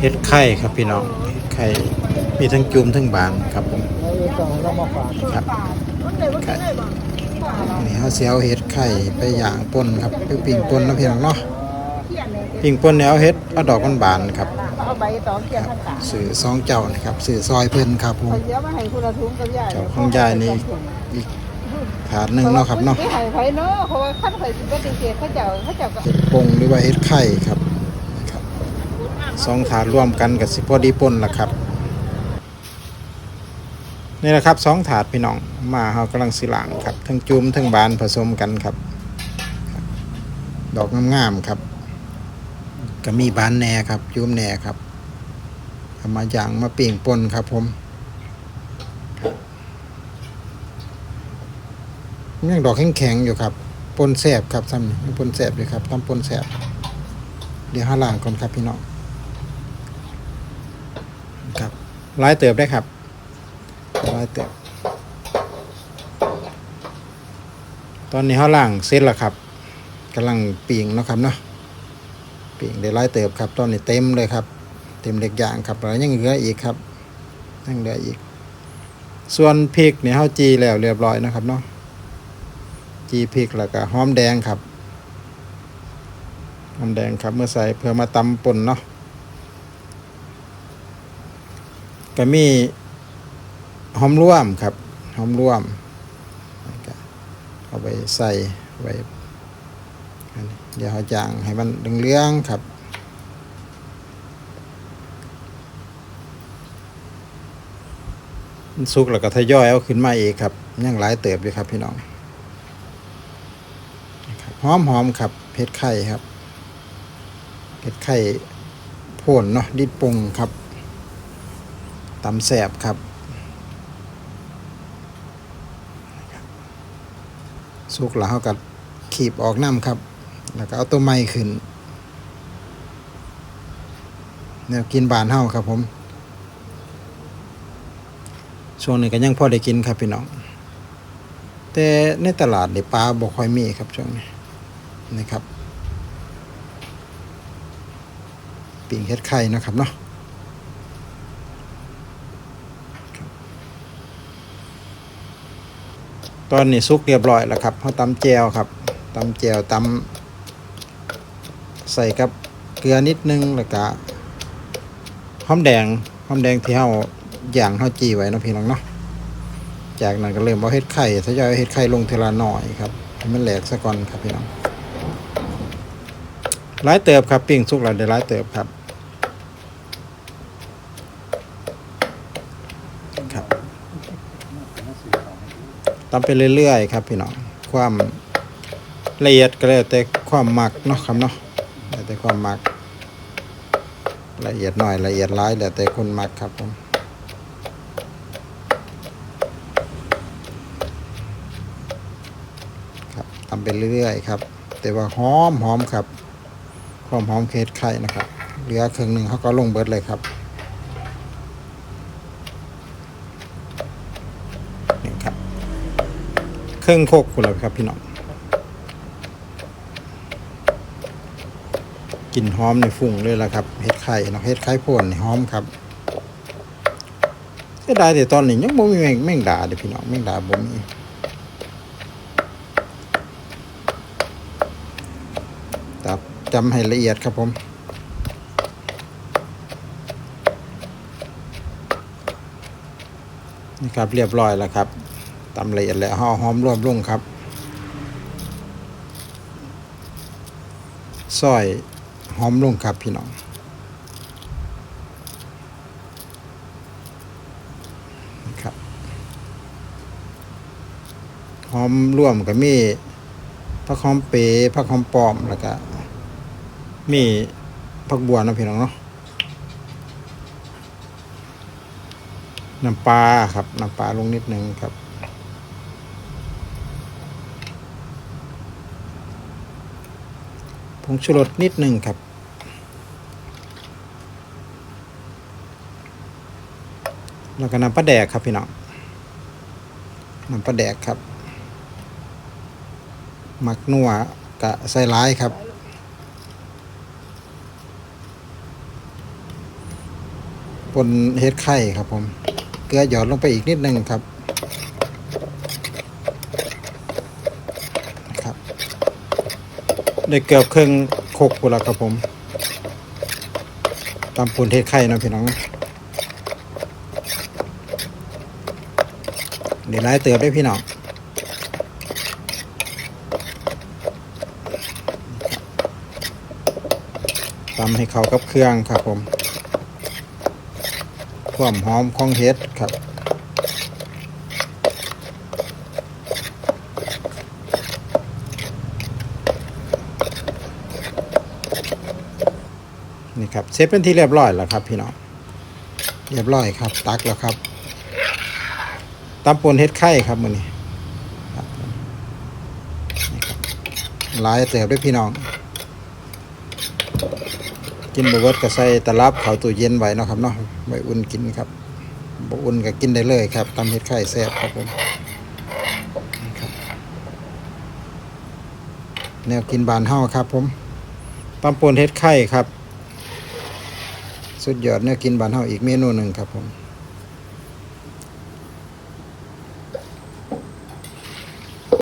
เฮ็ดไข่ครับพี่น้องเฮ็ดไข่มีทั้งจุ่มทั้งบานครับผมเราจะต้องเรามาฝากครับไข่นี่เขาเสียเอาเฮ็ดไข่ไปย่างป่นครับไปปิ้งป่นนะพี่น้องเนาะปิ้งป่นเนี่ยเอาเฮ็ดเอาดอกมันบานครับเอาใบตองเกียนท่านตาสื่อซองเจ้านะครับ สื่อซอยเพิ่นครับผมเขาเยอะมาให้คุณละทุงกับยายเจ้าของยายนี่อีกถาดหนึงเนาะครับเนาะไม่ให้ไผเนาะเพราะว่าขั้นไผสิบ่ติเกตเขาเจ้าเขาเจ้าก็เฮ็ดปงหรือว่าเฮ็ดไข่ครับครับ สองถาดร่วมกันกับสิพอดีปนล่ะครับ นี่แหละครับสองถาดพี่น้องมาเฮากำลังสิหลางครับ ทั้งจุ่มทั้งบานผสมกันครับ ดอกงามๆครับ ก็มีบานแหน่ครับ จุ่มแหน่ครับเอามาย่างมาปิ้งปนครับผมยังดอกแข็งๆอยู่ครับปนแสบครับซ้ำปนแสบเลยครับทำปนแสบเดี๋ยวห้าล่างก่อนครับพี่น้องค รับหลายเติบได้ครับร้อยเติบ ตอนนี้เขาล่างเสร็จแล้วครับกำลังปีงนะครับเนาะปีงได้ร้อยเติบครับ ตอนนี้เต็มเลยครับ เต็มเล็กอย่างครับแล้วยังเหลืออีกครับยังเหลืออีก ส่วนพริกเนี่ยเขาจีแล้วเรียบร้อยนะครับเนาะจีพริกแล้วก็หอมแดงครับหอมแดงครับเมื่อใส่เพื่อมาตำป่นเนาะ ก็มีหอมร่วมครับหอมร่วมเอาไปใส่ไว้เดี๋ยวเขาจางให้มันเหลืองๆครับสุกแล้วก็ทยอยเอาขึ้นมาเอีกครับยังหลายเติบอยู่ครับพี่น้องนะครับหอมหอมๆครับเผ็ดไข่ครับเผ็ดไข่พ่นเนาะดิดปรุงครับ ตำแสบครับ สุกแล้วเขาก็ขีบออกน้ำครับ แล้วก็เอาตัวไม้ขึ้นแนวกินบานเฮาครับผม ช่วงนี้ก็ยังพอได้กินครับพี่น้อง แต่ในตลาดในปลาบ่ค่อยมีครับช่วงนี้นะครับปิ่งเฮ็ดไข่นะครับเนาะ ตอนนี้สุกเรียบร้อยแล้วครับเขาตำแจวครับตำแจวตำใส่กับเกลือนิดนึงแล้วก็หอมแดงหอมแดงที่เฮาย่างเฮาจีไว้นะพี่น้องเนาะจากนั้นก็เริ่มเอาเฮ็ดไข่ทยอยเอาเฮ็ดไข่ลงเทละหน่อยครับให้มันแหลกซะก่อนครับพี่น้องหลายเติบครับปิ้งสุกแล้วได้หลายเติบครับ ตำไปเรื่อยๆ ครับพี่น้องความละเอียดก็แล้วแต่ความหมักเนาะครับเนาะแล้วแต่ความหมัก ละเอียดหน่อยละเอียดร้ายแล้วแต่คนหมักครับผมครับตำไปเรื่อยๆครับ แต่ว่าหอมหอมครับความหอมเคสไข่นะครับเหลือครึ่งหนึ่งเขาก็ลงเบิดเลยครับนี่ครับ เครื่องโคกคุณแล้วครับพี่น้องกลิ่นหอมในฝุ่งเลยละครับเห็ดไข่เนาะเห็ดไข่พ่นนี่หอมครับเสียดายแต่ตอนนี้ยังบ่มีแมงแมงดาเด้อพี่น้องแมงดาบ่มีตับจำให้ละเอียดครับผมนี่ครับเรียบร้อยแล้วครับ ตำละเอียดแล้วห่อหอมรวบลงครับซอยหอมลงครับพี่น้องครับหอมร่วมก็มีผักหอมเปรย์ผักหอมปลอมแล้วก็มีผักบัวนะพี่น้องเนาะน้ำปลาครับน้ำปลาลงนิดนึงครับ ผงชูรสนิดหนึ่งครับ แล้วก็น้ำปลาแดกครับพี่น้องน้ำปลาแดกครับหมักนัวกะใส่ร้ายครับปนเฮ็ดไข่ครับผม เกลือหยอดลงไปอีกนิดนึงครับ ได้เกือบครึ่งโคกกูแล้วครับผมตำปูนเฮ็ดไข่นะพี่น้องเดี๋ยวไล่เติบได้พี่น้องตำให้เขากับเครื่องครับผมความหอมของเห็ดครับ ครับเซฟเป็นที่เรียบร้อยแล้วครับ พี่น้องเรียบร้อยครับ ตักแล้วครับตำปนเห็ดไข่ครับมือนี้ครับผมนี่ครับหลายเติบด้วยพี่น้อง กินบะวิร์ดก็ใส่ตะลับเขาตู้เย็นไว้เนาะครับเนาะไว้อุ่นกินครับบอุ่นก็กินได้เลยครับตำเห็ดไข่แซ่บครับผมแนวกินบานเฮาครับผมตำปนเห็ดไข่ครับ สุดยอดเนวกินบานเฮาอีกเมนูหนึ่งครับผม